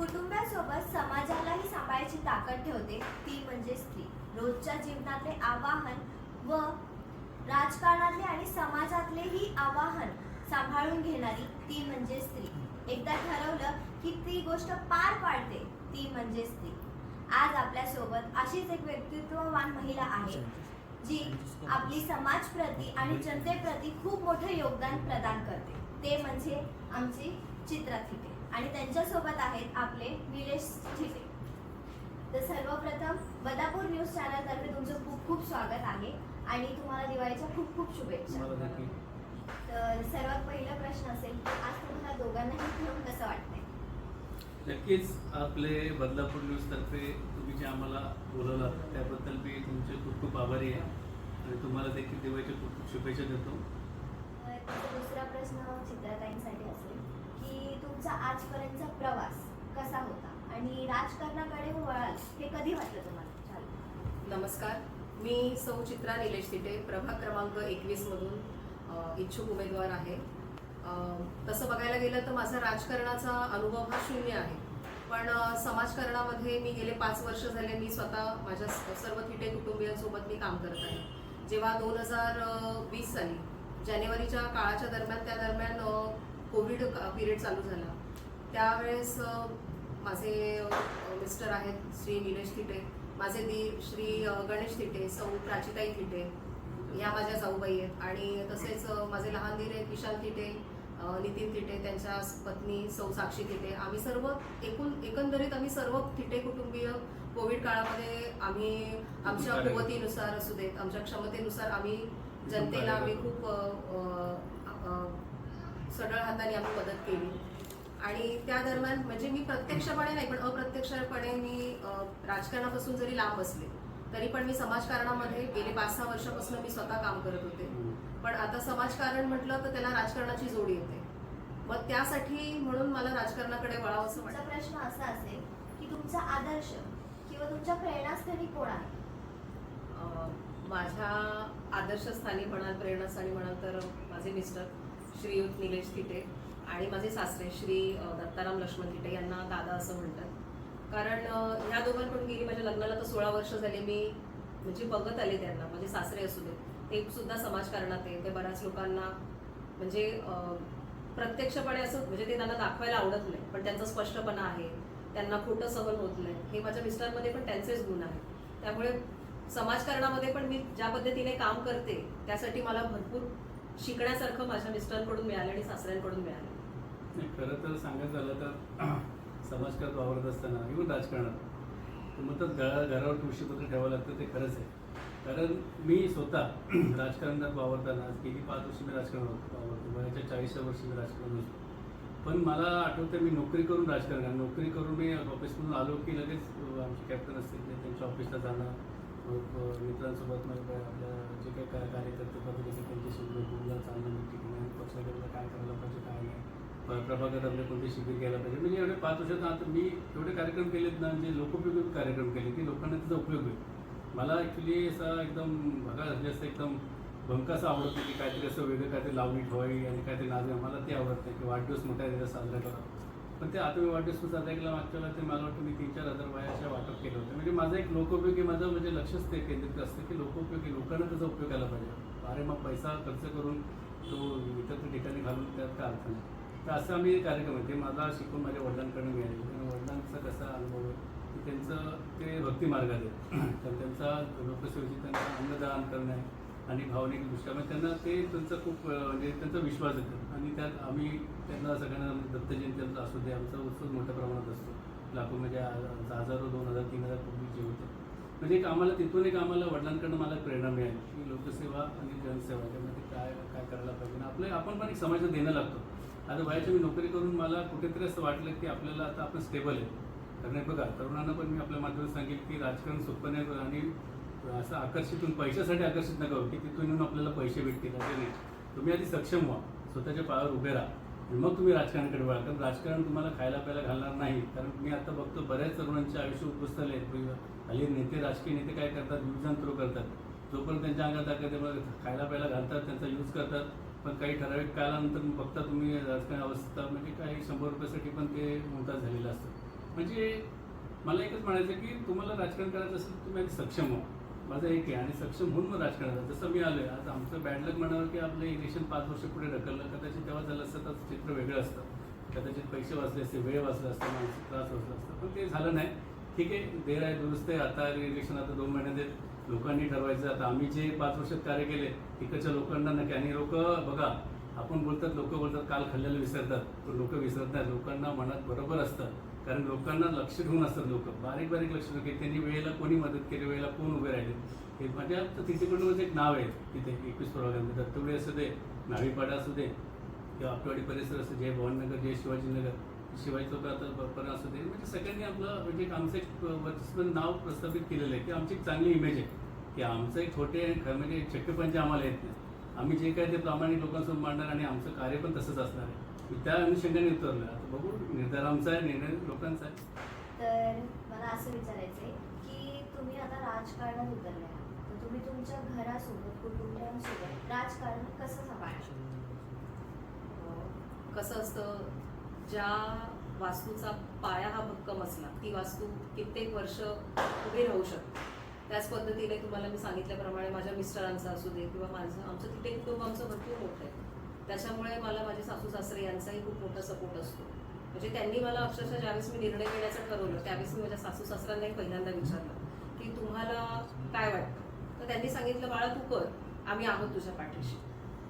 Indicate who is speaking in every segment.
Speaker 1: कुटुंबासोबत समाजालाही सांभाळायची ताकद ठेवते ती म्हणजे स्त्री. रोजच्या जीवनातले आवाहन व राजकारणातले आणि समाजातलेही आवाहन सांभाळून घेणारी ती म्हणजे स्त्री. एकदा ठरवलं की ती गोष्ट पार पाडते ती म्हणजे स्त्री. आज आपल्यासोबत अशीच एक व्यक्तित्ववान महिला आहे जी आपली समाजप्रती आणि जनतेप्रती खूप मोठं योगदान प्रदान करते. ते म्हणजे आमची चित्रा थिटे आणि त्यांच्यासोबत आहेत आपले निलेश थिटे तर सर्वप्रथम बदापूर न्यूज चॅनल तर्फे तुमचं खूप खूप स्वागत आहे आणि तुम्हाला दिवाळीच्या खूप खूप शुभेच्छा. तर सर्वात पहिला प्रश्न असेल की आज तुम्हाला दोघांनाही घेऊन कसं वाटतंय?
Speaker 2: नक्कीच आपले बदलापूर न्यूज तर्फे तुम्ही जे आम्हाला बोलवलात त्याबद्दल मी तुमचे खूप खूप आभारी आहे. आणि तुम्हाला देखील दिवाळीच्या खूप खूप शुभेच्छा देतो.
Speaker 1: दुसरा प्रश्न चित्राताईंसाठी असेल. तुमचा आजपर्यंतचा प्रवास कसा होता? आणि राजकारणाकडे वळाल हे कधी वाटलं तुम्हाला?
Speaker 3: नमस्कार. मी सौ चित्रा निलेश तिटे प्रभाग क्रमांक एकवीसमधून इच्छुक उमेदवार आहे. तसं बघायला गेलं तर माझा राजकारणाचा अनुभव हा शून्य आहे. पण समाजकारणामध्ये मी गेले पाच वर्ष झाले मी स्वतः माझ्या सर्व थिटे कुटुंबियांसोबत मी काम करत आहे. जेव्हा दोन हजार वीस साली जानेवारीच्या काळाच्या दरम्यान त्या दरम्यान कोविड पिरियड चालू झाला. त्यावेळेस माझे मिस्टर आहेत श्री निलेश थिटे माझे दीर श्री गणेश थिटे सौ प्राचिताई थिटे ह्या माझ्या जाऊबाई आहेत. आणि तसेच माझे लहान दीर आहेत विशाल थिटे नितीन थिटे त्यांच्या पत्नी सौ साक्षी थिटे. आम्ही सर्व एकूण एकंदरीत आम्ही सर्व थिटे कुटुंबीय कोविड काळामध्ये आम्ही आमच्या कुवतीनुसार असू देत आमच्या क्षमतेनुसार आम्ही जनतेला आम्ही खूप सढळ हाताने आम्ही मदत केली. आणि त्या दरम्यान म्हणजे मी प्रत्यक्षपणे नाही पण अप्रत्यक्षपणे मी राजकारणापासून जरी लांब असले तरी पण मी समाजकारणामध्ये गेले पाच सहा वर्षापासून मी स्वतः काम करत होते. पण आता समाजकारण म्हटलं तर त्याला राजकारणाची जोडी येते. मग त्यासाठी म्हणून मला राजकारणाकडे वळावं असं वाटतं.
Speaker 1: प्रश्न असा असेल की तुमचा आदर्श किंवा तुमच्या प्रेरणास्थळी कोण आहे?
Speaker 3: अ, माझ्या आदर्शस्थानी म्हणाल प्रेरणास्थानी म्हणाल तर माझे मिस्टर. श्रीयुत निलेश तिटे आणि माझे सासरे श्री दत्ताराम लक्ष्मण तिटे यांना दादा असं म्हणतात. कारण ह्या दोघांकडून गेली माझ्या लग्नाला तर सोळा वर्ष झाले मी म्हणजे बघत आले त्यांना. म्हणजे सासरे असू दे. ते सुद्धा समाजकारणात आहे. ते बऱ्याच लोकांना म्हणजे प्रत्यक्षपणे असं म्हणजे ते त्यांना दाखवायला आवडत नाही. पण त्यांचा स्पष्टपणा आहे. त्यांना खोटं सहन होत नाही. हे माझ्या मिस्टरमध्ये पण त्यांचेच गुण आहेत. त्यामुळे समाजकारणामध्ये पण मी ज्या पद्धतीने काम करते त्यासाठी मला भरपूर शिकण्यासारखं माझ्या मिस्टरांकडून मिळालं आणि सासऱ्यांकडून मिळालं.
Speaker 2: नाही, खरं तर सांगायचं झालं तर समाजकात वावरत असताना इव्हन राजकारणात तर घरा घरावर तुळशीपत्र ठेवावं लागतं ते खरंच आहे. कारण मी स्वतः राजकारणात वावरताना गेली पाच वर्ष मी राजकारणात वावरतो वयाच्या चाळीसव्या वर्षी मी राजकारण होतो पण मला आठवतं मी नोकरी करून राजकारण नोकरी करून मी ऑफिसमधून आलो की लगेच आमचे कॅप्टन असतील त्यांच्या ऑफिसला जाणं मग मित्रांसोबत मग काय आपल्या जे काही का- कार्यकर्ते पद्धती त्यांच्याशी बोलणं चालणं नक्की नाही पक्षाकडे काय करायला पाहिजे काय नाही. प्रभागात आपले कोणते शिबिर घ्यायला पाहिजे. म्हणजे एवढे पाच वर्षात आता मी एवढे कार्यक्रम केलेत ना म्हणजे लोकोपयोगी कार्यक्रम केले की लोकांना त्याचा उपयोग होईल. मला ॲक्च्युली असा एकदम बघा म्हणजे जास्त एकदम भंकाचं आवडत नाही की काहीतरी असं वेगळं काहीतरी लावणी ठेवावी आणि काहीतरी नाचवे मला ते आवडत नाही की वाढदिवस मोठ्या साजरा करावा. पण ते आता मी वाढदिवस पण केला. मागच्या वेळेला ते मला वाटतं मी तीन चार हजार वयाच्या वाटप केलं होतं. म्हणजे माझं एक लोकोपयोगी माझं म्हणजे लक्षच ते केंद्रित असतं की लोकोपयोगी लोकांना त्याचा उपयोग केला पाहिजे. अरे मग पैसा खर्च करून तो इतर ठिकाणी घालून त्यात काय अर्थ नाही. तर असं आम्ही एक कार्यक्रम आहे. ते मला शिकून माझ्या वडिलांकडून मिळाले. आणि वडिलांचा कसा अनुभव आहे की त्यांचं ते भक्ती मार्गात आहे. तर त्यांचा लोकसेवेची त्यांना अन्नदान करणं आहे आणि भावनिक दृष्ट्या म्हणजे त्यांना ते त्यांचा खूप म्हणजे त्यांचा विश्वास येतो. आणि त्यात आम्ही त्यांना सगळ्यांना दत्त जयंती असू दे आमचा उत्सव मोठ्या प्रमाणात असतो. लाखो म्हणजे आ- हजारो दोन हजार तीन हजार पूर्वी जे होते. म्हणजे एक आम्हाला तिथून एक आम्हाला वडिलांकडनं मला प्रेरणा मिळाली की लोकसेवा आणि जनसेवा त्यामध्ये काय काय करायला पाहिजे. आपलं आपण पण एक समाजात देणं लागतो. आता वयाच्या मी नोकरी करून मला कुठेतरी असं वाटलं की आपल्याला आता आपण स्टेबल आहे. कारण बघा तरुणांना पण मी आपल्या माध्यमातून सांगेल की राजकारण सोपं नाही आणि असं आकर्षित होऊन पैशासाठी आकर्षित नका की तिथून येऊन आपल्याला पैसे भेटतील असे नाही. तुम्ही आधी सक्षम व्हा स्वतःच्या पायावर उभे राहा. आणि मग तुम्ही राजकारणाकडे वळा. कारण राजकारण तुम्हाला खायला प्यायला घालणार नाही. कारण मी आता बघतो बऱ्याच तरुणांचे आयुष्य उद्ध्वस्त झाले हल्ली म्हणजे नेते राजकीय नेते काय करतात? युजन थ्रो करतात. जोपर्यंत त्यांच्या अंगात ताकद खायला प्यायला घालतात त्यांचा यूज करतात. पण काही ठराविक काळानंतर बघता तुम्ही राजकारण अवस्था म्हणजे काही शंभर रुपयासाठी पण ते मोठा झालेलं असतं. म्हणजे मला एकच म्हणायचं की तुम्हाला राजकारण करायचं असेल तुम्ही आधी सक्षम व्हा. माझं एक आहे आणि सक्षम होऊन मग राजकारणात जसं मी आलोय आज आमचं बॅडलक म्हणावं की आपलं इलेक्शन पाच वर्ष पुढे ढकललं कदाचित तेव्हा झालं असतं तर चित्र वेगळं असतं. कदाचित पैसे वाचले असते वेळ वाचला असता मानसिक त्रास वाचला असता पण ते झालं नाही. ठीक आहे देर आहे दुरुस्त आहे. आता इलेक्शन आता दोन महिन्यात लोकांनी ठरवायचं आता आम्ही जे पाच वर्षात कार्य केले तिकडच्या लोकांना नक्की. आणि लोक बघा आपण बोलतात लोक बोलतात काल खाल्लेलं विसरतात. पण लोक विसरत नाही. लोकांना मनात बरोबर असतं. कारण लोकांना लक्ष ठेवून असतात लोक. बारीक बारीक लक्ष ठेवून त्यांनी वेळेला कोणी मदत केली वेळेला कोण उभे राहिले? हे माझ्या तिथे एक नाव आहे. तिथे एकवीस प्रभागांमध्ये दत्तवडी असू दे नावीपाडा असू दे किंवा आपटवाडी परिसर असू जय भवाननगर जय शिवाजीनगर शिवाजी चौक आता पण असू दे. म्हणजे सगळ्यांनी आपलं म्हणजे एक आमचं एक वर्चस्व नाव प्रस्थापित केलेलं आहे की आमची एक चांगली इमेज आहे की आमचं एक छोटे खरं म्हणजे चक्कपंचे आम्हाला येत नाही. आम्ही जे काय ते प्रामाणिक लोकांसमोर मांडणार आणि आमचं कार्य पण तसंच असणार आहे. त्या अनुषंगाने उतरलं आता बघू निर्धार आमचा आहे निर्णय लोकांचा आहे.
Speaker 1: तर मला असं विचारायचं आहे की तुम्ही आता राजकारणात उतरले तर तुम्ही तुमच्या घरासोबत कुटुंबियांसोबत राजकारण कसं सांभाळणार?
Speaker 4: अं, कसं असतं ज्या वास्तूचा पाया हा भक्कम असला ती वास्तू कित्येक वर्ष उभी राहू शकते. त्याच पद्धतीने तुम्हाला मी सांगितल्याप्रमाणे माझ्या मिस्टरांचं असू दे किंवा माझं आमचं तिथे कुटुंब आमचं भरपूर मोठं आहे. त्याच्यामुळे मला माझे सासू सासरे यांचाही खूप मोठा सपोर्ट असतो. म्हणजे त्यांनी मला अक्षरशः ज्यावेळेस मी निर्णय घेण्याचं ठरवलं त्यावेळेस मी माझ्या सासू सासऱ्यांनाही पहिल्यांदा विचारलं की तुम्हाला काय वाटतं? तर त्यांनी सांगितलं बाळा तू कर. आम्ही आहोत तुझ्या पाठीशी.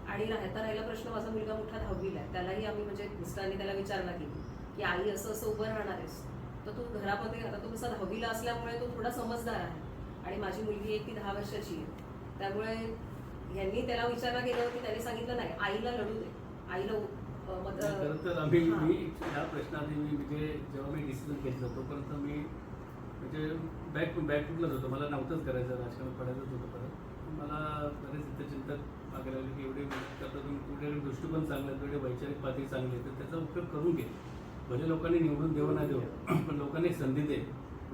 Speaker 4: आणि राहता राहिला प्रश्न माझा मुलगा मोठा दहावीला आहे. त्यालाही आम्ही म्हणजे मिस्टरांनी त्याला विचारला की की आई असं असं उभं राहणार आहेस. तर तू घरामध्ये आता तो कसा दहावीला असल्यामुळे तो थोडा समजदार आहे. आणि माझी मुलगी एक ती दहा वर्षाची आहे. त्यामुळे यांनी त्याला विचारला गेलं की त्याने सांगितलं नाही आईला लढू दे. आईला
Speaker 2: तर आम्ही. मी ह्या प्रश्नाआधी मी म्हणजे जेव्हा मी डिसिजन घेतलं तोपर्यंत मी म्हणजे बॅक बॅक फुटलंच होतं. मला नव्हतंच करायचं राजकारण पडायचंच होतं परत. मला बरेच इथं चिंतक मागे लागले की एवढे करता तुम्ही तुझ्याकडे दृष्टिकोन चांगले आहेत, तुझे वैचारिक पातळी चांगली आहे तर त्याचा उपयोग करून घे. भले लोकांनी निवडून देऊ ना देऊ पण लोकांनी संधी दे.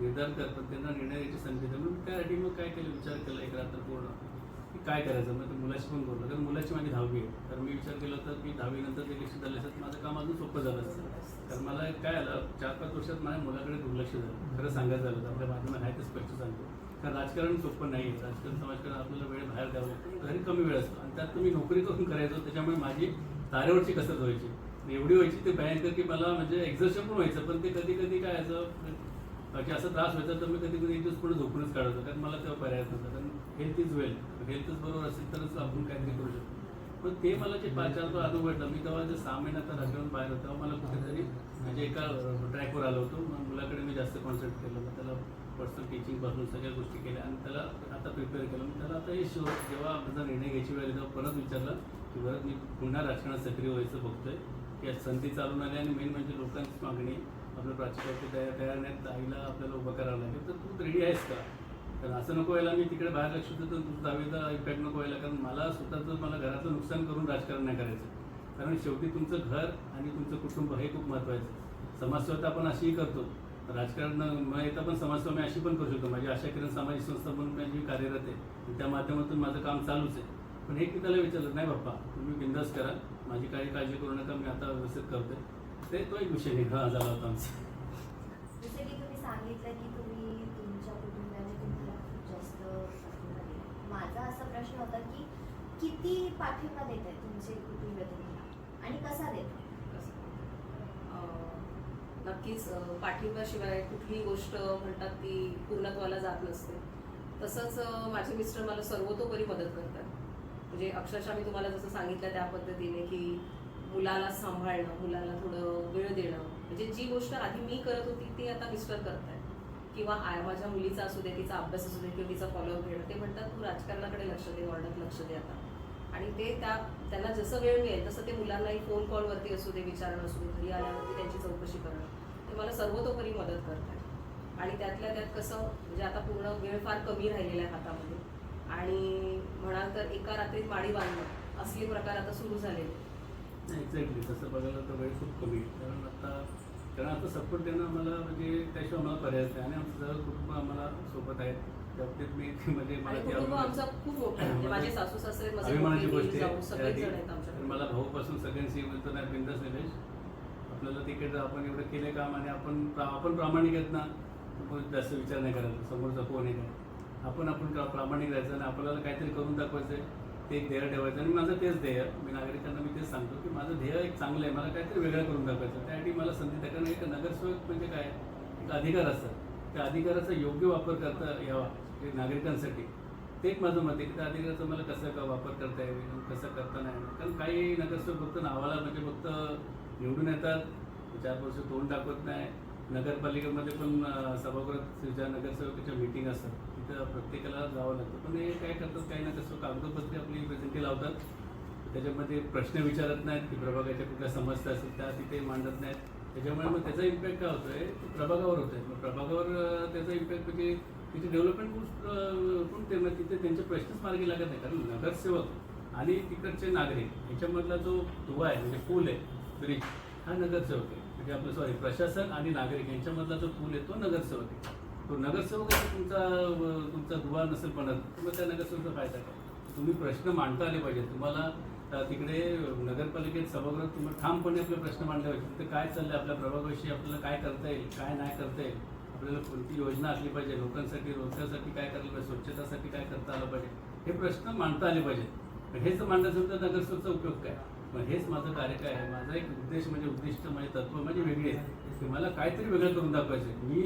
Speaker 2: निर्धार करतात पण त्यांना निर्णय घ्यायची संधी मग त्यासाठी मग काय केलं? विचार केला एक रात्र पूर्ण. की काय करायचं? मग ते मुलाशी पण बोललो. कारण मुलाची माझी दहावी आहे. तर मी विचार केला होता की दहावीनंतर इलेक्शन झालं असतात. माझं काम अजून सोपं झालं असतं. तर मला काय आलं? चार पाच वर्षात माझ्या मुलाकडे दुर्लक्ष झालं. खरं सांगायचं झालं तर आपल्या माध्यमात आहे ते स्पष्ट सांगतो. कारण राजकारण सोपं नाही आहे. राजकारण समाजकारण आपल्याला वेळ बाहेर द्यावं घरी कमी वेळ असतो. आणि त्यात तुम्ही नोकरी करून करायचो त्याच्यामुळे माझी तारेवरची कसरत व्हायची. एवढी व्हायची ते भयंकर की मला म्हणजे एक्झर्शन पण व्हायचं. पण ते कधी कधी काय असं की असा त्रास व्हायचा तर मी कधी कधी एक दिवस पुढे झोपूनच काढतो कारण मला तेव्हा पर्याय नव्हता. कारण हेल्थ इज वेल हेल्थच बरोबर असेल तरच आपण काहीतरी करू शकतो. पण ते मला जे पाच चार तो अनुभव मी तेव्हा जे सहा महिन्यात राजकारण बाहेर होतो तेव्हा मला कुठेतरी म्हणजे एका ट्रॅकवर आलो होतो. मग मुलाकडे मी जास्त कॉन्सन्ट्रेट केलं. मग त्याला पर्सनल टीचिंगपासून सगळ्या गोष्टी केल्या आणि त्याला आता प्रिपेअर केलं. मग त्याला आता हे शो जेव्हा माझा निर्णय घ्यायची वेळ तेव्हा परत विचारलं की बरं मी पुन्हा राजकारणात सक्रिय व्हायचं बघतोय. की संधी चालून आली आणि मेन म्हणजे लोकांची मागणी आपलं प्राचार्य तयार तयार नाहीत आईला आपल्याला उभं करावं लागेल. तर तू रेडी आहेस का? कारण असं नको व्हायला मी तिकडे बाहेर लक्ष देतो तुझं दहावीचा इफेक्ट नको व्हायला कारण मला स्वतःचं मला घराचं नुकसान करून राजकारण नाही करायचं. कारण शेवटी तुमचं घर आणि तुमचं कुटुंब हे खूप महत्त्वाचं आहे. समाजसेवा आपण अशीही करतो. राजकारण न येता पण समाजसेवा मी अशी पण करू शकतो. माझी आशा किरण सामाजिक संस्था म्हणून मी कार्यरत आहे आणि त्या माध्यमातून माझं काम चालूच आहे. पण एक मी त्याला विचारलं नाही बाप्पा तुम्ही बिंदास करा. माझी काही काळजी करू नका मी आता व्यवस्थित करते ते तो एक विषय निघा झाला होता आमचा.
Speaker 1: जसे की तुम्ही सांगितलं की तुम्ही तुमच्या कुटुंबाने तुम्हाला खूप जास्त पाठिंबा दिला. माझा असा प्रश्न होता की किती पाठिंबा देत आहे तुमचे कुटुंब तुम्हाला? आणि कसा देत?
Speaker 4: अं, नक्कीच अं, पाठिंब्याशिवाय कुठलीही गोष्ट म्हणतात ती पूर्णत्वाला जात नसते. तसंच माझे मिस्टर मला सर्वतोपरी मदत करतात. म्हणजे अक्षरशः मी तुम्हाला जसं सांगितलं त्या पद्धतीने की मुलाला सांभाळणं मुलाला थोडं वेळ देणं. म्हणजे जी गोष्ट आधी मी करत होती ती आता मिस्टर करत आहेत किंवा आय माझ्या मुलीचा असू दे तिचा अभ्यास असू दे किंवा तिचा फॉलोअप घेणं ते म्हणतात तू राजकारणाकडे लक्ष दे वॉर्डात लक्ष दे आता. आणि ते त्या त्यांना जसं वेळ मिळेल तसं ते मुलांनाही फोन कॉलवरती असू दे विचारणं असू दे घरी आल्यावरती त्यांची चौकशी करणं ते मला सर्वतोपरी मदत करतात आणि त्यातल्या त्यात कसं म्हणजे आता पूर्ण वेळ फार कमी राहिलेला आहे हातामध्ये. आणि म्हणाल तर एका रात्रीत माडी बांधणं असले प्रकार आता सुरू झालेले.
Speaker 2: नाही एक्झॅक्टली तसं बघायला तर वेळ खूप कमी. आहे कारण आता कारण आता सपोर्ट देणं आम्हाला म्हणजे त्याशिवाय आम्हाला पर्यायच नाही. आणि आमचं सगळं कुटुंब आम्हाला सोबत आहेत. त्या बाबतीत मी म्हणजे मला ती
Speaker 4: कुटुंब
Speaker 2: अभिमान-
Speaker 4: आमचं खूप मोठं आहे. म्हणजे माझे सासू सासरे माझे
Speaker 2: अभिमानाची
Speaker 4: मोठे
Speaker 2: गोष्ट आहे.
Speaker 4: जाऊ सगळेच जण आहेत
Speaker 2: त्यासाठी
Speaker 4: आमच्याकडे
Speaker 2: मला भाऊपासून सगळ्यांशी बोलतो नाही बिंदास निलेश. आपल्याला तिकीट आपण एवढं केलं काम आणि आपण प्रा- आपण प्रामाणिक आहेत ना तर कोणी जास्त विचार नाही करायचा. समोरचा कोण आहे काय? आपण आपण प्रा- प्रामाणिक राहायचं आणि आपल्याला काहीतरी करून दाखवायचं आहे ते एक ध्येय ठेवायचं आणि माझं तेच ध्येय. मी नागरिकांना मी तेच सांगतो की माझं ध्येय एक चांगलं आहे. मला काहीतरी वेगळं करून दाखवायचं. त्यासाठी मला संधी द्या कारण एक नगरसेवक म्हणजे काय? एक अधिकार असतात त्या अधिकाराचा योग्य वापर करता यावा हे नागरिकांसाठी. ते एक माझं मत आहे की त्या अधिकाराचा मला कसं का वापर करता येईल कसं करता नाही कारण काही नगरसेवक फक्त नावाला म्हणजे फक्त निवडून येतात. चार वर्ष तोंड दाखवत नाही. नगरपालिकेमध्ये पण सभागृहात ज्या नगरसेवकाच्या मीटिंग असतात तिथं प्रत्येकाला जावं लागतं. पण हे काय करतात काही तसं कागदपत्रे आपली प्रेझेंटी लावतात. त्याच्यामध्ये प्रश्न विचारत नाहीत की प्रभागाच्या कुठल्या समस्या असतील त्या तिथे मांडत नाहीत. त्याच्यामुळे मग त्याचा इम्पॅक्ट काय होतोय? प्रभागावर प्रभागावर होतोय. मग प्रभागावर त्याचा इम्पॅक्ट म्हणजे तिथे डेव्हलपमेंट पण ते तिथे त्यांचे प्रश्नच मार्गी लागत नाही. कारण नगरसेवक आणि तिकडचे नागरिक याच्यामधला जो दुवा आहे म्हणजे पूल आहे ब्रिज हा नगरसेवक आहे. म्हणजे आपलं सॉरी प्रशासन आणि नागरिक यांच्यामधला जो पूल आहे तो नगरसेवक आहे. तो नगरसेवक तुमचा तुमचा दुवा नसेल पडत मग त्या नगरसेवकचा फायदा काय तुम्ही प्रश्न मांडता आले पाहिजे. तुम्हाला तिकडे नगरपालिकेत सभागृहात तुम्हाला ठामपणे आपले प्रश्न मांडले पाहिजे. तिथे काय चाललंय? आपल्या प्रभागाविषयी आपल्याला काय करता येईल? काय नाही करता येईल? आपल्याला कोणती योजना असली पाहिजे? लोकांसाठी रोजगारासाठी काय करायला पाहिजे? स्वच्छतासाठी काय करता आलं पाहिजे? हे प्रश्न मांडता आले पाहिजेत हेच मांडायचं तर नगरसेवकचा उपयोग काय? मग हेच माझं कार्य काय आहे? माझा एक उद्देश म्हणजे उद्दिष्ट म्हणजे तत्व म्हणजे वेगळी आहे. की मला काहीतरी वेगळं करून दाखवायचं मी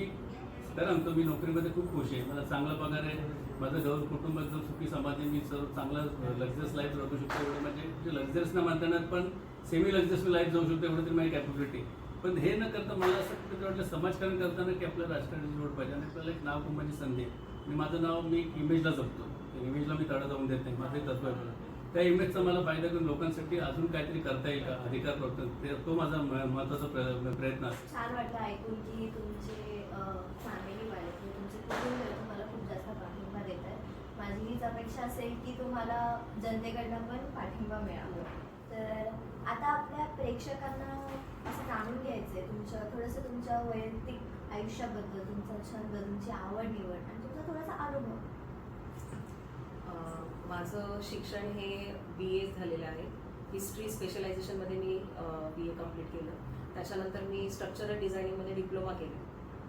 Speaker 2: कारण म्हणतो मी नोकरीमध्ये खूप खुश आहे. मला चांगला पगार आहे. माझं घर कुटुंब एकदम सुखी समाधी मी सर चांगला लक्झरियस लाईफ जगू शकतो एवढं म्हणजे लक्झरियस न म्हणताना पण सेमी लक्झरियस लाईफ जगू शकतो एवढं तरी माझी कॅपॅबिलिटी पण हे न करता मला असं कुठे वाटलं समाजकारण करताना की आपल्याला राजकारणाची जोड पाहिजे. आणि आपल्याला एक नाव कुंभाची संधी आहे. आणि माझं नाव मी इमेजला जपतो. इमेजला मी तडा जाऊन देत नाही. माझं तत्व आहे. त्या इमेजचा मला फायदा करून लोकांसाठी अजून काहीतरी करता येईल का? अधिकार प्राप्त तो माझा म- प्रयत्न असतो
Speaker 1: छान वाटलं ऐकून की तुमचे फॅमिली वाले तुमचे कुटुंब तुम्हाला खूप जास्त पाठिंबा देत आहेत माझी हीच अपेक्षा असेल की तुम्हाला जनतेकडनं पण पाठिंबा मिळावा. तर आता आपल्या प्रेक्षकांना असं जाणून घ्यायचं आहे तुमच्या थोडंसं तुमच्या वैयक्तिक आयुष्याबद्दल तुमचा छंद तुमची आवड निवड आणि तुमचा थोडासा अनुभव.
Speaker 3: माझं शिक्षण हे बी ए झालेलं आहे. हिस्ट्री स्पेशलायझेशनमध्ये मी बी ए कंप्लीट केलं. त्याच्यानंतर मी स्ट्रक्चरल डिझायनिंगमध्ये डिप्लोमा केला.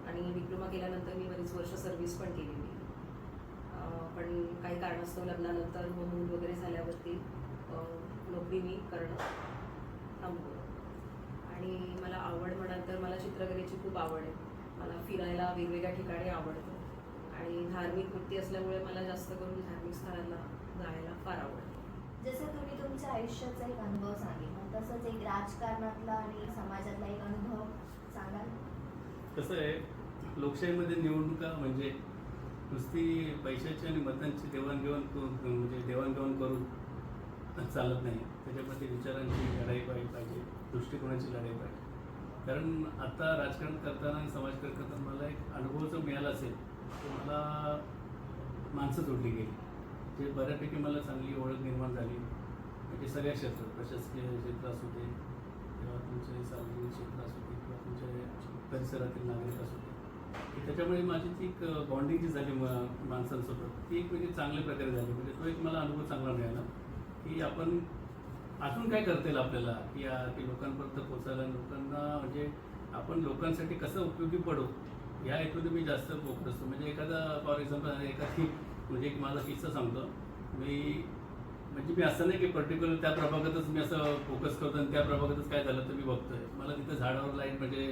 Speaker 3: आणि डिप्लोमा केल्यानंतर मी बरीच वर्ष सर्व्हिस पण केलेली. पण काही कारणास्तव लग्नानंतर मग मूल वगैरे झाल्यावरती नोकरी मी करणं थांबवलं. आणि मला आवड म्हणाल तर मला चित्रकलेची खूप आवड आहे. मला फिरायला वेगवेगळ्या ठिकाणी आवडतं. आणि धार्मिक वृत्ती असल्यामुळे मला जास्त करून धार्मिक स्थळांना जायला फार आवडतं.
Speaker 1: जसं तुम्ही तुमच्या आयुष्याचा एक अनुभव सांगितला तसंच एक राजकारणातला आणि समाजातला एक अनुभव सांगाल?
Speaker 2: कसं आहे लोकशाहीमध्ये निवडणुका म्हणजे नुसती पैशाची आणि मतांची देवाणघेवाण करून म्हणजे देवाणघेवाण करून चालत नाही. त्याच्यामध्ये विचारांची लढाई पाहिजे पाहिजे दृष्टिकोनाची लढाई पाहिजे. कारण आता राजकारण करताना आणि समाजकारण करताना मला एक अनुभव जो मिळाला असेल तो मला माणसं जोडली गेली. ते बऱ्यापैकी मला चांगली ओळख निर्माण झाली. म्हणजे सगळ्या क्षेत्रात प्रशासकीय क्षेत्र असू दे किंवा तुमचे सार्वजनिक क्षेत्र असू दे किंवा तुमच्या परिसरातील नागरिक असू दे त्याच्यामुळे माझी ती एक बॉन्डिंग जी झाली माणसांसोबत ती एक म्हणजे चांगल्या प्रकारे झाली. म्हणजे तो एक मला अनुभव चांगला मिळाला की आपण अजून काय करता येईल आपल्याला की या की लोकांपर्यंत पोचायला लोकांना म्हणजे आपण लोकांसाठी कसं उपयोगी पडू या हेतूने मी जास्त फोकस असतो म्हणजे एखादा फॉर एक्झाम्पल एखादी म्हणजे एक माझा किस्सा सांगतो. मी म्हणजे मी असं नाही की पर्टिक्युलर त्या प्रभागातच मी असं फोकस करतो आणि त्या प्रभागातच काय झालं तर मी बघतोय. मला तिथं झाडावर लाइट म्हणजे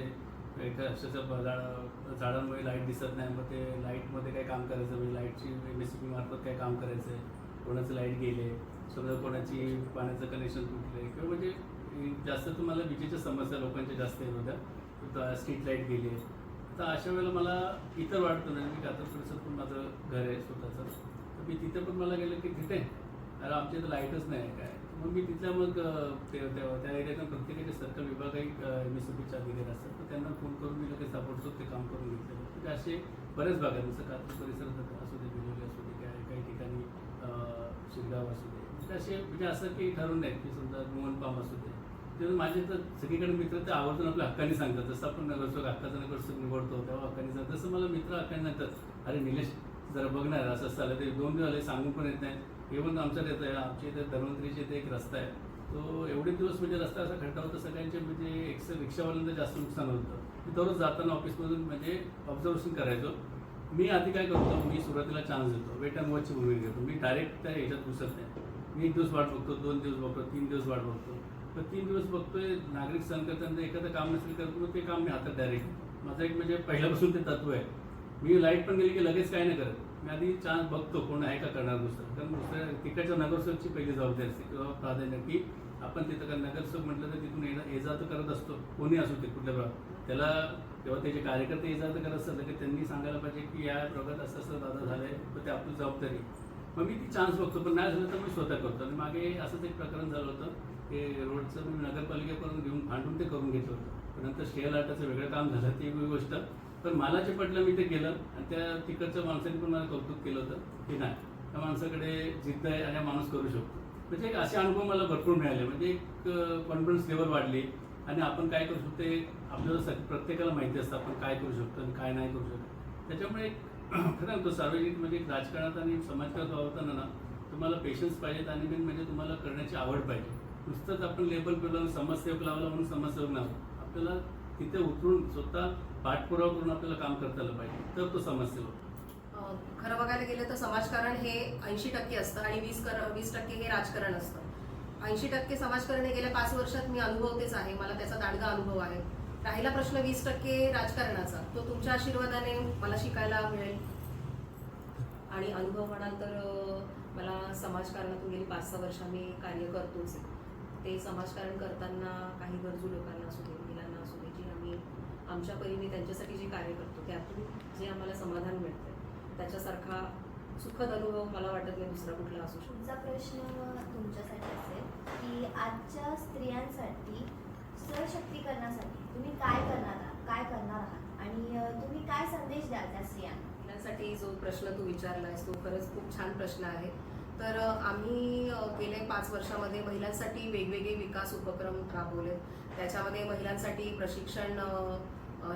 Speaker 2: एका अक्षरशः झाडा झाडांमुळे लाइट दिसत नाही. मग ते लाईटमध्ये काय काम करायचं? म्हणजे लाईटची एम एस मार्फत काय काम करायचं? आहे कोणाचं लाइट गेले? सगळं कोणाची पाण्याचं कनेक्शन तुटले किंवा म्हणजे जास्त तुम्हाला विजेच्या समस्या लोकांच्या जास्त येत होत्या स्ट्रीट लाइट गेले. तर अशा वेळेला मला इतर वाटतं नाही. मी कातर परिसर पण माझं घर आहे स्वतःचं. तर मी तिथे पण मला गेलं की तिथे. अरे आमच्या इथं लाईटच नाही आहे काय? मग मी तिथल्या मग ते त्या त्या एरियातून प्रत्येकाचे सर्कल विभागही एम एस सी दिलेला असतात. तर त्यांना फोन करून मी लगेच ताबडतोब ते काम करून घेतलेलं म्हणजे असे बरेच भाग आहेत जसं कातर परिसरात असू दे बिलोली असू दे काय काही ठिकाणी शिरगाव असू दे. म्हणजे असे म्हणजे असं की ठरवून नाही की समजा मोहनपाम असू दे. तेव्हा माझे तर सगळीकडे मित्र ते आवर्जून आपल्या हक्काने सांगतात. जसं आपण नगरसेवक हक्काचा नगरसेवक निवडतो तेव्हा हक्काने सांगतात. तसं मला मित्र हक्काने सांगतात अरे निलेश जरा बघणार असं असं आलं ते दोन दिवस आले सांगून पण येत नाही. इव्हन आमच्यात येतं आहे आमच्या इथे धन्वंतरीचे इथे एक रस्ता आहे. तो एवढे दिवस म्हणजे रस्ता असा खड्डा होता सगळ्यांचे म्हणजे एक रिक्षावाल्यांचं जास्त नुकसान होतं मी दररोज जाताना ऑफिसमधून म्हणजे ऑब्झर्वेशन करायचो. मी आधी काय करतो मी सुरुवातीला चान्स देतो. वेट अँड वॉचची भूमिका घेतो. मी डायरेक्ट त्या ह्याच्यात घुसत नाही. मी एक दिवस वाट बघतो दोन दिवस बघतो तीन दिवस वाट बघतो. तर तीन दिवस बघतोय नागरिक सहन एखादं काम नसेल करत ते काम मी हातात डायरेक्ट माझं एक म्हणजे पहिल्यापासून ते तत्व आहे. मी लाइट पण गेली की लगेच काय नाही करत. मी आधी चान्स बघतो कोण आहे का करणार दुसरं. कारण दुसऱ्या तिकडच्या नगरसेवकची पहिली जबाबदारी असते. किंवा प्राधान्य की आपण तिथं का नगरसेवक म्हटलं तर तिथून येणं ये जा तर करत असतो. कोणी असू ते कुठल्या प्रकार. त्याला तेव्हा त्याचे कार्यकर्ते ये जा तर करत असतात की त्यांनी सांगायला पाहिजे की या प्रभागात असं असं दादा झालं आहे तर ते आपली जबाबदारी. मग मी ती चान्स बघतो. पण नाही झालं तर मी स्वतः करतो. आणि मागे असंच एक प्रकरण झालं होतं. ते रोडचं मी नगरपालिकेपर्यंत घेऊन फांडून ते करून घेतलं होतं. पण नंतर स्टेल आर्टाचं वेगळं काम झालं ती वेगळी गोष्ट. पण मला जे पटलं मी ते केलं आणि त्या तिकडच्या माणसाने पण मला कौतुक केलं होतं की नाही त्या माणसाकडे जिद्द आहे आणि माणूस करू शकतो. म्हणजे एक असे अनुभव मला भरपूर मिळाले. म्हणजे एक कॉन्फिडन्स लेवल वाढली आणि आपण काय करू शकतो ते आपल्याला सग प्रत्येकाला माहिती असतं आपण काय करू शकतो आणि काय नाही करू शकतो. त्याच्यामुळे एक खरं तो सार्वजनिक म्हणजे राजकारणात आणि समाजकारणात वावरताना ना तुम्हाला पेशन्स पाहिजेत आणि मेन म्हणजे तुम्हाला करण्याची आवड पाहिजे. नुसतंच आपण लेबल केलं समाजसेवक लावला म्हणून समाजसेवक नाही. आपल्याला तिथे उतरून स्वतः पाठपुरावा करून आपल्याला काम करता आलं पाहिजे. तर तो समाजसेवक
Speaker 3: खरं बघायला गेलं तर समाजकारण हे ऐंशी टक्के असतं आणि वीस कर वीस टक्के हे राजकारण असतं. ऐंशी टक्के समाजकारण हे गेल्या पाच वर्षात मी अनुभवतेच आहे. मला त्याचा दाडगा अनुभव आहे. राहिला प्रश्न वीस टक्के राजकारणाचा. तो तुमच्या आशीर्वादाने मला शिकायला मिळेल. आणि अनुभव म्हणाल तर मला समाजकारणातून गेली पाच सहा वर्ष मी कार्य करतोच आहे. ते समाजकारण करताना काही गरजू लोकांना असू दे महिलांना असू दे जी आम्ही आमच्या परीने त्यांच्यासाठी जे कार्य करतो त्यातून जे आम्हाला समाधान मिळतं त्याच्यासारखा सुखद अनुभव मला वाटत नाही दुसरा कुठला असू शकतो.
Speaker 1: तुमचा प्रश्न तुमच्यासाठी असेल की आजच्या स्त्रियांसाठी सशक्तीकरणासाठी तुम्ही काय करणार काय करणार आहात? आणि तुम्ही काय संदेश द्याल त्या स्त्रियांना?
Speaker 3: जो प्रश्न तू विचारलायस तो खरंच खूप छान प्रश्न आहे. तर आम्ही अ, गेल्या पाच वर्षामध्ये महिलांसाठी वेगवेगळे विकास उपक्रम राबवले. त्याच्यामध्ये महिलांसाठी प्रशिक्षण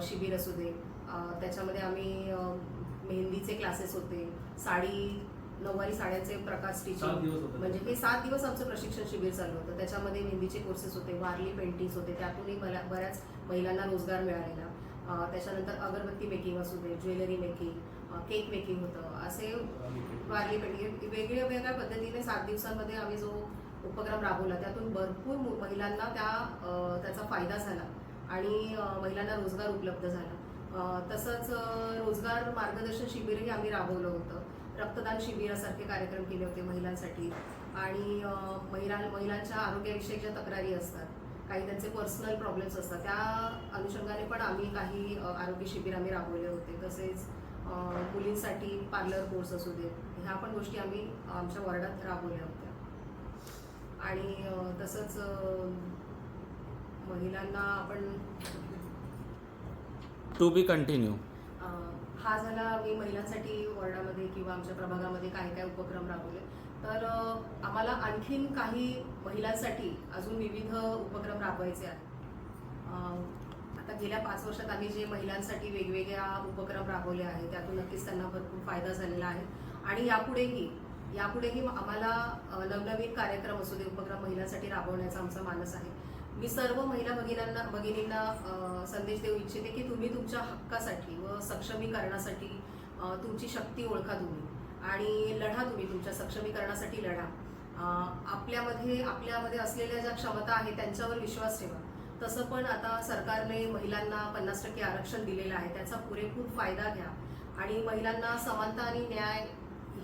Speaker 3: शिबिर असू दे त्याच्यामध्ये आम्ही मेहंदीचे क्लासेस होते साडी नऊवारी साड्यांचे प्रकार स्टिचिंग म्हणजे हे सात दिवस आमचं प्रशिक्षण शिबिर चालू होतं. त्याच्यामध्ये मेहंदीचे कोर्सेस होते वारली पेंटिंग्स होते त्यातूनही मला बऱ्याच महिलांना रोजगार मिळालेला. त्याच्यानंतर अगरबत्ती मेकिंग असू दे ज्वेलरी मेकिंग केक मेकिंग होतं. असे वारली पेटी वेगळ्या वेगळ्या पद्धतीने सात दिवसांमध्ये आम्ही जो उपक्रम राबवला त्यातून भरपूर मु- महिलांना त्या त्याचा फायदा झाला आणि महिलांना रोजगार उपलब्ध झाला. तसंच रोजगार मार्गदर्शन शिबिरही आम्ही राबवलं होतं. रक्तदान शिबिरासारखे कार्यक्रम केले होते महिलांसाठी. आणि महिला महिलांच्या आरोग्याविषयक ज्या तक्रारी असतात काही त्यांचे पर्सनल प्रॉब्लेम्स असतात त्या अनुषंगाने पण आम्ही काही आरोग्य शिबिर आम्ही राबवले होते. तसेच मुलींसाठी पार्लर कोर्स असू दे ह्या पण गोष्टी आम्ही आमच्या वॉर्डात राबवल्या होत्या. आणि तसंच महिलांना आपण
Speaker 5: टू बी कंटिन्यू
Speaker 3: हा झाला मी महिलांसाठी वॉर्डामध्ये किंवा आमच्या प्रभागामध्ये काय काय उपक्रम राबवले. तर आम्हाला आणखीन काही महिलांसाठी अजून विविध उपक्रम राबवायचे आहेत. आता गेल्या पाच वर्षात आम्ही जे महिलांसाठी वेगवेगळ्या उपक्रम राबवले आहेत त्यातून नक्कीच त्यांना भरपूर फायदा झालेला आहे. आणि यापुढेही यापुढेही आम्हाला नवनवीन कार्यक्रम असू दे उपक्रम महिलांसाठी राबवण्याचा आमचा मानस आहे. मी सर्व महिला भगिनींना भगिनींना संदेश देऊ इच्छिते की तुम्ही तुमच्या हक्कासाठी व सक्षमीकरणासाठी तुमची शक्ती ओळखा तुम्ही आणि लढा तुम्ही तुमच्या सक्षमीकरणासाठी लढा. आपल्यामध्ये आपल्यामध्ये असलेल्या ज्या क्षमता आहेत त्यांच्यावर विश्वास ठेवा. तसं पण आता सरकारने महिलांना पन्नास टक्के आरक्षण दिलेलं आहे. त्याचा पुरेपूर फायदा घ्या. आणि महिलांना समानता आणि न्याय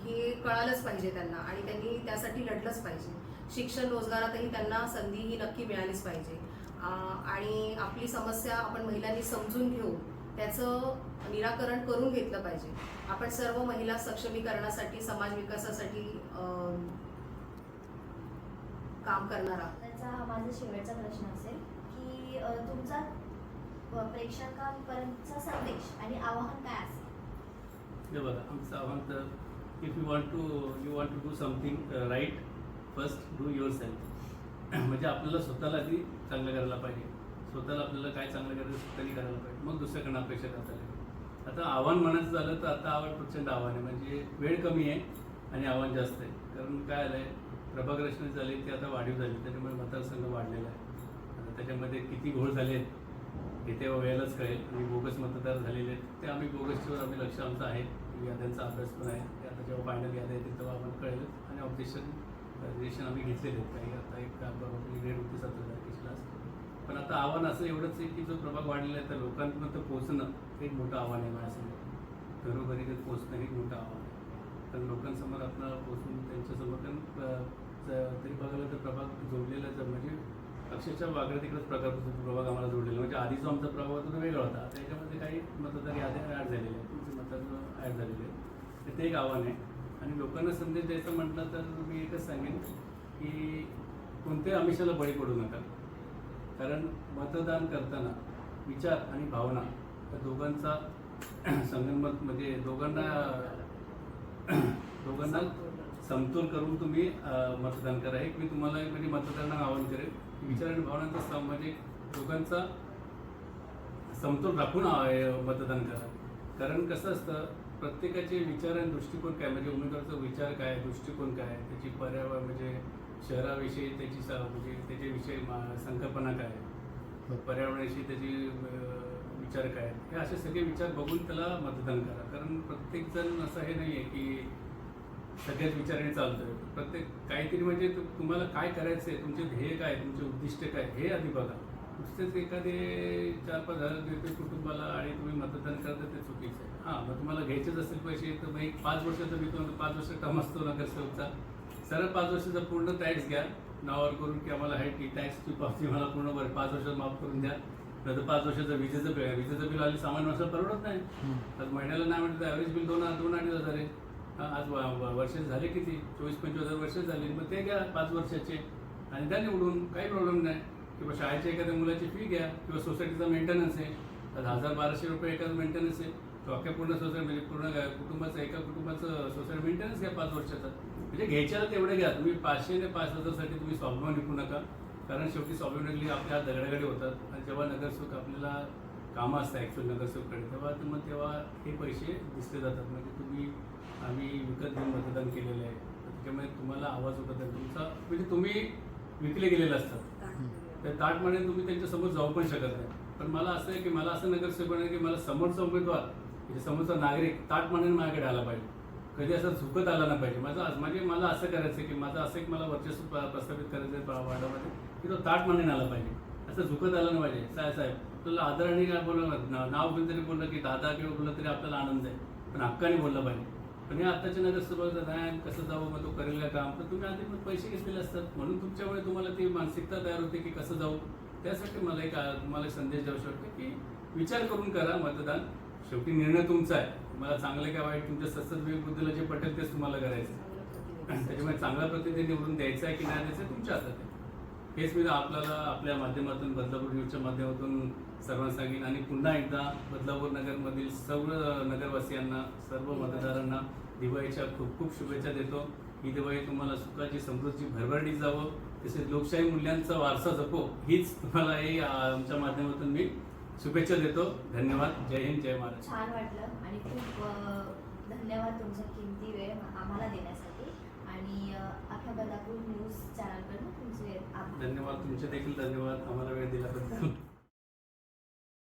Speaker 3: हे कळालंच पाहिजे त्यांना आणि त्यांनी त्यासाठी लढलंच पाहिजे. शिक्षण रोजगारातही त्यांना संधी ही नक्की मिळालीच पाहिजे. आणि आपली समस्या आपण महिलांनी समजून घेऊन त्याचं निराकरण करून घेतलं पाहिजे. आपण सर्व महिला सक्षमीकरणासाठी समाज विकासासाठी काम करणार आहोत.
Speaker 1: त्याचा हा माझा शेवटचा प्रश्न असेल की तुमचा प्रेक्षकांपर्यंतचा संदेश आणि आवाहन काय असेल?
Speaker 2: हे बघा आमचं आव्हान तर if you want to you want to do something right first do yourself म्हणजे आपल्याला स्वतःला आधी चांगलं करायला पाहिजे. स्वतःला आपल्याला काय चांगलं करायचं स्वतःनी करायला पाहिजे. मग दुसऱ्याकडनं अपेक्षा करता येईल. आता आव्हान म्हणायचं झालं तर आता आव्हान प्रचंड आव्हान आहे. म्हणजे वेळ कमी आहे आणि आव्हान जास्त आहे. कारण काय आलं आहे प्रभाग रचना झाली ती आता वाढीव झाली. त्याच्यामुळे मतदारसंघ वाढलेला आहे. त्याच्यामध्ये किती घोळ झाले आहेत हे तेव्हा वेळेलाच कळेल. आणि बोगस मतदार झालेले आहेत. ते आम्ही बोगसच्यावर आम्ही लक्ष आमचं आहे. याद्यांचा अभ्यास पण आहे. ते आता जेव्हा फायनल याद्या येतील तेव्हा आपण कळेल. आणि ऑब्जेक्शन रिजेक्शन आम्ही घेतलेले आहेत. काही आता एक डेट होती सतरा तारखेला पण आता आव्हान असं एवढंच आहे की जो प्रभाग वाढलेला आहे तर लोकांपर्यंत पोहोचणं हे एक मोठं आव्हान आहे माझ्यासमोर. घरोघरी ते पोहोचणं हे एक मोठं आव्हान आहे. कारण लोकांसमोर आपलं पोहोचून त्यांच्यासमोर पण तरी बघायला तर प्रभाग जोडलेला म्हणजे अक्षरशः वागडे तिकडेच प्रकार प्रभाग आम्हाला जोडलेला. म्हणजे आधीचा आमचा प्रभाग होता तो वेगळा होता. त्याच्यामध्ये काही मतदार याद्या ॲड झालेले आहेत. तुमचे मतदार ॲड झालेले आहेत. ते एक आव्हान आहे. आणि लोकांना संदेश द्यायचं म्हटलं तर मी एकच सांगेन की कोणत्याही आमिषाला बळी पडू नका. कारण मतदान करताना विचार आणि भावना या दोघांचा संगनमत म्हणजे दोघांना दोघांना समतोल करून तुम्ही मतदान करा. एक मी तुम्हाला एक म्हणजे मतदारांना आवाहन करेन. विचार आणि भावनांचा सम म्हणजे दोघांचा समतोल राखून मतदान करा कारण कसं असतं प्रत्येकाचे विचार आणि दृष्टिकोन काय? म्हणजे उमेदवाराचा विचार काय? दृष्टिकोन काय? त्याची पर्यावरण म्हणजे शहराविषयी त्याची स- म्हणजे त्याच्याविषयी मा- संकल्पना काय? पर्यावरणाविषयी त्याची विचार काय? हे असे सगळे विचार बघून त्याला मतदान करा. कारण प्रत्येकजण असं हे नाही आहे की सगळ्याच विचाराने चालतोय. प्रत्येक काहीतरी म्हणजे तुम्हाला काय करायचं आहे तुमचे ध्येय काय तुमचे उद्दिष्ट काय हे आधी बघा. नुसतेच एखादे चार पाच हजार देते कुटुंबाला आणि तुम्ही मतदान करता ते चुकीचं आहे. हां मग तुम्हाला घ्यायचेच असतील पैसे तर मग एक पाच वर्षाचा मी तुम्हाला पाच वर्ष टर्म असतो नगरसेवकचा. सरळ पाच वर्षाचा पूर्ण टॅक्स घ्या. नावावर करून की आम्हाला आहे की टॅक्सची पावती मला पूर्ण बरं पाच वर्षात माफ करून द्या. नाही तर पाच वर्षाचं विजेचं बिल आहे विजेचं बिल आले सामान्य माणसाला परवडत नाही. आज महिन्याला नाही म्हटलं ॲव्हरेज बिल दोन दोन अडीच हजार आहे. आज वर्ष झाले किती? चोवीस पंचवीस हजार वर्ष झाली मग ते घ्या पाच वर्षाचे. आणि त्या निवडून काही प्रॉब्लेम नाही. किंवा शाळेच्या एखाद्या मुलाची फी घ्या किंवा सोसायटीचा मेंटेनन्स आहे. आज हजार बाराशे रुपये एखादं मेंटेनन्स आहे. तो अख्ख्या पूर्ण सोसायटी म्हणजे पूर्ण कुटुंबाचं एका कुटुंबाचं सोसायटी मेंटेनन्स घ्या पाच वर्षाचा. म्हणजे घ्यायच्याला तेवढे घ्या. तुम्ही पाचशे ते पाच हजारसाठी तुम्ही स्वाभिमान विकू नका. कारण शेवटी स्वाभिमान आपल्या दगडागडी होतात. आणि जेव्हा नगरसेवक आपल्याला कामं असतात ॲक्च्युअल नगरसेवककडे तेव्हा तर मग तेव्हा हे पैसे दिसले जातात. म्हणजे तुम्ही आम्ही विकत घेऊन मतदान केलेलं आहे. तर त्याच्यामुळे तुम्हाला आवाज होता तर तुमचा म्हणजे तुम्ही विकले गेलेले असतात. त्या ताटमाने तुम्ही त्यांच्यासमोर जाऊ पण शकत नाही. पण मला असं आहे की मला असं नगरसेवक आहे की मला समोरचा उमेदवार म्हणजे समोरचा नागरिक ताटमानेने माझ्याकडे आला पाहिजे. कधी असं झुकत आला नाही पाहिजे. माझं म्हणजे मला असं करायचं आहे की माझं असं एक मला वर्चस्व प्र- प्रस्थापित करायचं आहे वार्डामध्ये की तो ताटमानेने आला पाहिजे. असं झुकत आलं नाही पाहिजे. साहेब तुला आदराने काय बोललं नाव घेऊन तरी बोललं की दादा किंवा बोललं तरी आपल्याला आनंद आहे. पण हक्काने बोललं पाहिजे. पण हे आत्ताच्या नगरसेवक नाही कसं जावं मग तो करेल का काम? तर तुम्ही आधी पण पैसे घेतलेले असतात. म्हणून तुमच्यामुळे तुम्हाला ती मानसिकता तयार होते की कसं जाऊ त्यासाठी मला एक तुम्हाला संदेश देऊ शकतो की विचार करून करा मतदान. शेवटी निर्णय तुमचा आहे. मला चांगलं काय वाईट तुमच्या सतत बुद्धीला जे पटेल तेच तुम्हाला करायचं त्याच्यामुळे चांगला प्रतिनिधी निवडून द्यायचा आहे की नाही द्यायचं तुमच्या हातात आहे. हेच मी आपल्याला आपल्या माध्यमातून बदलापूर न्यूजच्या माध्यमातून सर्वांना सांगेन. आणि पुन्हा एकदा बदलापूर नगरमधील सर्व नगरवासियांना सर्व मतदारांना दिवाळीच्या खूप खूप शुभेच्छा देतो. ही दिवाळी तुम्हाला सुखाची समृद्धी भरभरणी जावं. तसेच लोकशाही मूल्यांचा वारसा जपो. हीच तुम्हाला हे आमच्या माध्यमातून मी शुभेच्छा देतो. धन्यवाद. जय हिंद जय महाराज
Speaker 1: छान वाटलं. आणि खूप धन्यवाद तुमचा किमती वेळ आम्हाला देण्यासाठी. आणि अख्या बदलापूर न्यूज चॅनलकडून
Speaker 2: धन्यवाद. तुमचे देखील धन्यवाद. आम्हाला वेळ दिल्याबद्दल.